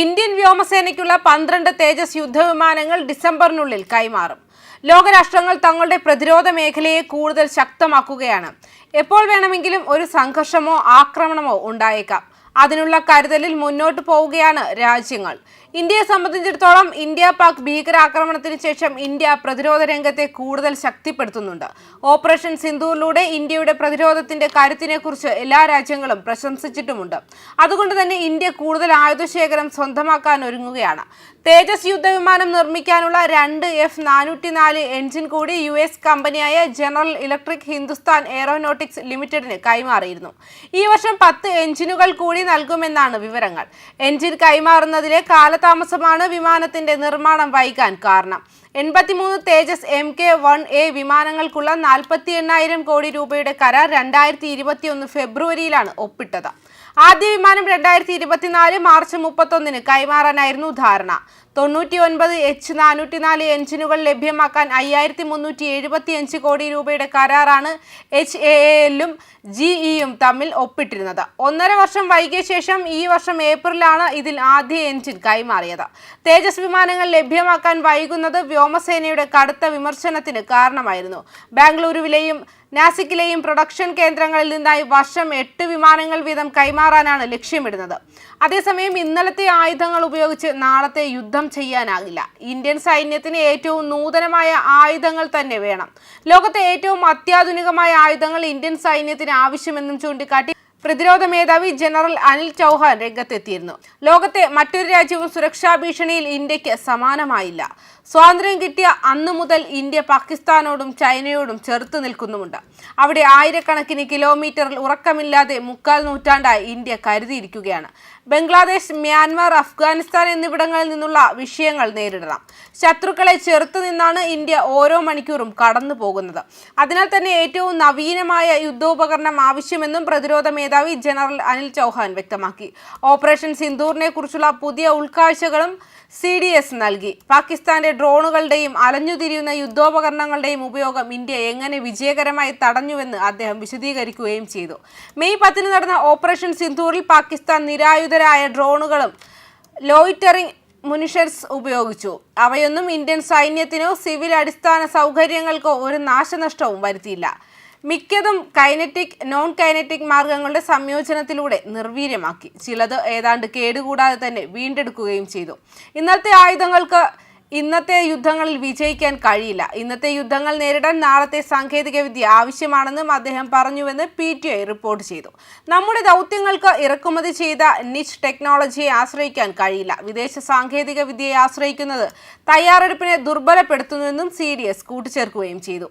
Indian വ്യോമസേനയ്ക്കുള്ള പന്ത്രണ്ട് തേജസ് യുദ്ധവിമാനങ്ങൾ ഡിസംബറിനുള്ളിൽ കൈമാറും. ലോകരാഷ്ട്രങ്ങൾ തങ്ങളുടെ പ്രതിരോധ മേഖലയെ കൂടുതൽ ശക്തമാക്കുകയാണ്. എപ്പോൾ വേണമെങ്കിലും ഒരു സംഘർഷമോ ആക്രമണമോ ഉണ്ടായേക്കാം. അതിനുള്ള കരുതലിൽ മുന്നോട്ട് പോവുകയാണ് രാജ്യങ്ങൾ. ഇന്ത്യയെ സംബന്ധിച്ചിടത്തോളം ഇന്ത്യ പാക് ഭീകരാക്രമണത്തിന് ശേഷം ഇന്ത്യ പ്രതിരോധ രംഗത്തെ കൂടുതൽ ശക്തിപ്പെടുത്തുന്നുണ്ട്. ഓപ്പറേഷൻ സിന്ധൂറിലൂടെ ഇന്ത്യയുടെ പ്രതിരോധത്തിന്റെ കരുത്തിനെക്കുറിച്ച് എല്ലാ രാജ്യങ്ങളും പ്രശംസിച്ചിട്ടുമുണ്ട്. അതുകൊണ്ട് തന്നെ ഇന്ത്യ കൂടുതൽ ആയുധശേഖരം സ്വന്തമാക്കാൻ ഒരുങ്ങുകയാണ്. തേജസ് യുദ്ധവിമാനം നിർമ്മിക്കാനുള്ള രണ്ട് എഫ് നാനൂറ്റി നാല് എഞ്ചിൻ കൂടി യു എസ് കമ്പനിയായ ജനറൽ ഇലക്ട്രിക് ഹിന്ദുസ്ഥാൻ എയറോനോട്ടിക്സ് ലിമിറ്റഡിന് കൈമാറിയിരുന്നു. ഈ വർഷം പത്ത് എഞ്ചിനുകൾ കൂടി നൽകുമെന്നാണ് വിവരങ്ങൾ. എഞ്ചിൻ കൈമാറുന്നതിലെ കാലതാമസമാണ് വിമാനത്തിന്റെ നിർമ്മാണം വൈകാൻ കാരണം. എൺപത്തിമൂന്ന് Tejas M K one A വിമാനങ്ങൾക്കുള്ള നാൽപ്പത്തി എണ്ണായിരം കോടി രൂപയുടെ കരാർ രണ്ടായിരത്തി ഇരുപത്തിയൊന്ന് ഫെബ്രുവരിയിലാണ് ഒപ്പിട്ടത്. ആദ്യ വിമാനം രണ്ടായിരത്തി ഇരുപത്തിനാല് മാർച്ച് മുപ്പത്തൊന്നിന് കൈമാറാനായിരുന്നു ധാരണ. തൊണ്ണൂറ്റി ഒൻപത് എച്ച് നാനൂറ്റി നാല് എഞ്ചിനുകൾ ലഭ്യമാക്കാൻ അയ്യായിരത്തി മുന്നൂറ്റി എഴുപത്തി അഞ്ച് കോടി രൂപയുടെ കരാറാണ് എച്ച് എ എല്ലും ജി ഇയും തമ്മിൽ ഒപ്പിട്ടിരുന്നത്. ഒന്നര വർഷം വൈകിയ ശേഷം ഈ വർഷം ഏപ്രിലാണ് ഇതിൽ ആദ്യ എഞ്ചിൻ കൈമാറിയത്. തേജസ് വിമാനങ്ങൾ ലഭ്യമാക്കാൻ വൈകുന്നത് വ്യോമസേനയുടെ കടുത്ത വിമർശനത്തിന് കാരണമായിരുന്നു. ബാംഗ്ലൂരുവിലെയും നാസിക്കിലെയും പ്രൊഡക്ഷൻ കേന്ദ്രങ്ങളിൽ നിന്നായി വർഷം എട്ട് വിമാനങ്ങൾ വീതം കൈമാറാനാണ് ലക്ഷ്യമിടുന്നത്. അതേസമയം ഇന്നലത്തെ ആയുധങ്ങൾ ഉപയോഗിച്ച് നാളത്തെ യുദ്ധം ചെയ്യാനാകില്ല. ഇന്ത്യൻ സൈന്യത്തിന് ഏറ്റവും നൂതനമായ ആയുധങ്ങൾ തന്നെ വേണം. ലോകത്തെ ഏറ്റവും അത്യാധുനികമായ ആയുധങ്ങൾ ഇന്ത്യൻ സൈന്യത്തിന് ആവശ്യമെന്നും ചൂണ്ടിക്കാട്ടി പ്രതിരോധ മേധാവി ജനറൽ അനിൽ ചൗഹാൻ രംഗത്തെത്തിയിരുന്നു. ലോകത്തെ മറ്റൊരു രാജ്യവും സുരക്ഷാ ഭീഷണിയിൽ ഇന്ത്യയ്ക്ക് സമാനമായില്ല. സ്വാതന്ത്ര്യം കിട്ടിയ അന്നു മുതൽ ഇന്ത്യ പാകിസ്ഥാനോടും ചൈനയോടും ചെറുത്തു നിൽക്കുന്നുമുണ്ട്. അവിടെ ആയിരക്കണക്കിന് കിലോമീറ്ററിൽ ഉറക്കമില്ലാതെ മുക്കാൽ നൂറ്റാണ്ടായി ഇന്ത്യ കരുതിയിരിക്കുകയാണ്. ബംഗ്ലാദേശ് മ്യാൻമാർ അഫ്ഗാനിസ്ഥാൻ എന്നിവിടങ്ങളിൽ നിന്നുള്ള വിഷയങ്ങൾ നേരിടണം. ശത്രുക്കളെ ചെറുത്തു നിന്നാണ് ഇന്ത്യ ഓരോ മണിക്കൂറും കടന്നു പോകുന്നത് അതിനാൽ തന്നെ ഏറ്റവും നവീനമായ യുദ്ധോപകരണം ആവശ്യമെന്നും പ്രതിരോധ മേധാവി ജനറൽ അനിൽ ചൗഹാൻ വ്യക്തമാക്കി. ഓപ്പറേഷൻ സിന്ദൂറിനെ കുറിച്ചുള്ള പുതിയ ഉൾക്കാഴ്ചകളും സി ഡി എസ് നൽകി. പാകിസ്ഥാന്റെ ഡ്രോണുകളുടെയും അലഞ്ഞുതിരിയുന്ന യുദ്ധോപകരണങ്ങളുടെയും ഉപയോഗം ഇന്ത്യ എങ്ങനെ വിജയകരമായി തടഞ്ഞുവെന്ന് അദ്ദേഹം വിശദീകരിക്കുകയും ചെയ്തു. മെയ് പത്തിന് നടന്ന ഓപ്പറേഷൻ സിന്ധൂറിൽ പാകിസ്ഥാൻ നിരായുധരായ ഡ്രോണുകളും ലോയിറ്ററിംഗ് മുനിഷർസ് ഉപയോഗിച്ചു. അവയൊന്നും ഇന്ത്യൻ സൈന്യത്തിനോ സിവിൽ അടിസ്ഥാന സൗകര്യങ്ങൾക്കോ ഒരു നാശനഷ്ടവും വരുത്തിയില്ല. മിക്കതും കൈനറ്റിക് നോൺ കൈനറ്റിക് മാർഗങ്ങളുടെ സംയോജനത്തിലൂടെ നിർവീര്യമാക്കി. ചിലത് ഏതാണ്ട് കേടുകൂടാതെ തന്നെ വീണ്ടെടുക്കുകയും ചെയ്തു. ഇന്നത്തെ ആയുധങ്ങൾക്ക് ഇന്നത്തെ യുദ്ധങ്ങളിൽ വിജയിക്കാൻ കഴിയില്ല. ഇന്നത്തെ യുദ്ധങ്ങൾ നേരിടാൻ നാളത്തെ സാങ്കേതിക വിദ്യ ആവശ്യമാണെന്നും അദ്ദേഹം പറഞ്ഞുവെന്ന് പി ടി ഐ റിപ്പോർട്ട് ചെയ്തു. നമ്മുടെ ദൗത്യങ്ങൾക്ക് ഇറക്കുമതി ചെയ്ത നിച്ച് ടെക്നോളജിയെ ആശ്രയിക്കാൻ കഴിയില്ല. വിദേശ സാങ്കേതിക വിദ്യയെ ആശ്രയിക്കുന്നത് തയ്യാറെടുപ്പിനെ ദുർബലപ്പെടുത്തുന്നുവെന്നും സി ഡി എസ് കൂട്ടിച്ചേർക്കുകയും ചെയ്തു.